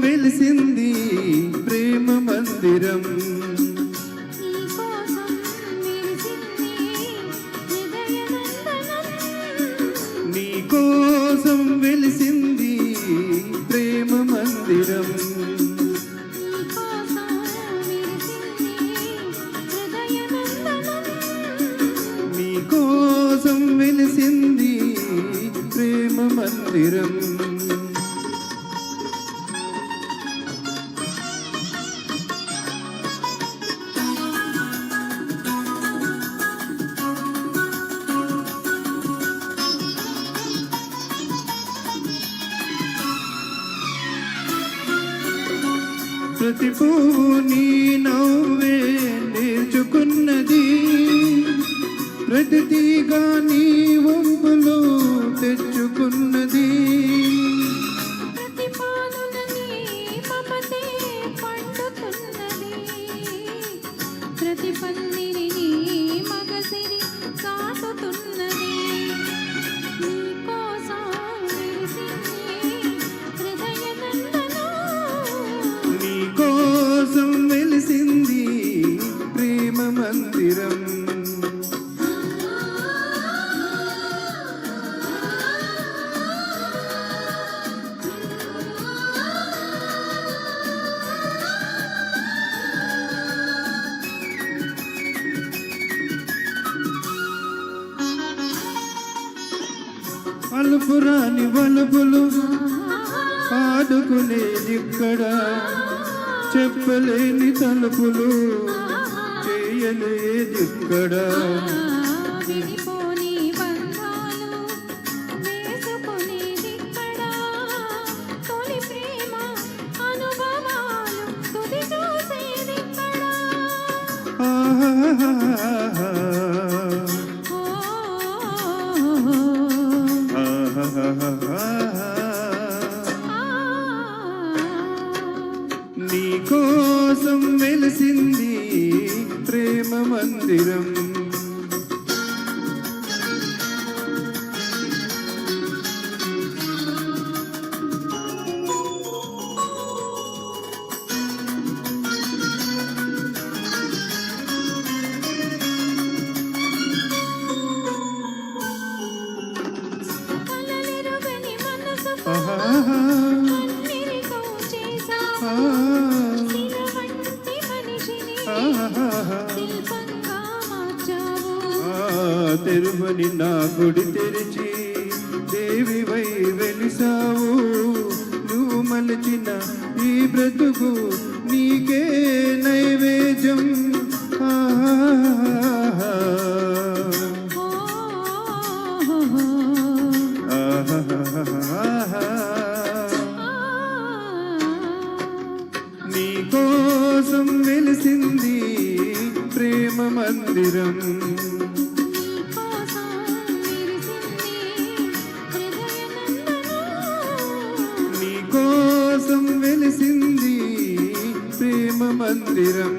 వెలిసింది ప్రేమ మందిరం. నీ కోసం నీ వెలిసింది ప్రేమ మందిరం. నీ కోసం మెరిసింది హృదయనందనం నీ కోసం వెలిసింది ప్రేమ మందిరం. ప్రతి పువ్వు నీ నవ్వే నేర్చుకున్నది. ప్రతి తీగ నీ మందిరం. అలుపురాని వలుపులు ఆడుకునేది ఇక్కడ. చెప్పలేని తలుపులు చేయలేదిక్కడ విడిపోని బంధాలు వేసుకునేదిక్కడ తొలి ప్రేమ అనుభవాలు తుది చూసేదిక్కడ ఆహాహాహా. ఓ. నీ కోసం వెలిసింది ప్రేమ తెరువని నా గుడి తెరిచి దేవి వై వెలిసావు. నువ్వు మలచిన ఈ బ్రతుకు నీకే నైవేద్యం. ఆహా నీ కోసం వెలిసింది ప్రేమ మందిరం. కోసం నీ కోసం వెలిసింది ప్రేమ మందిరం.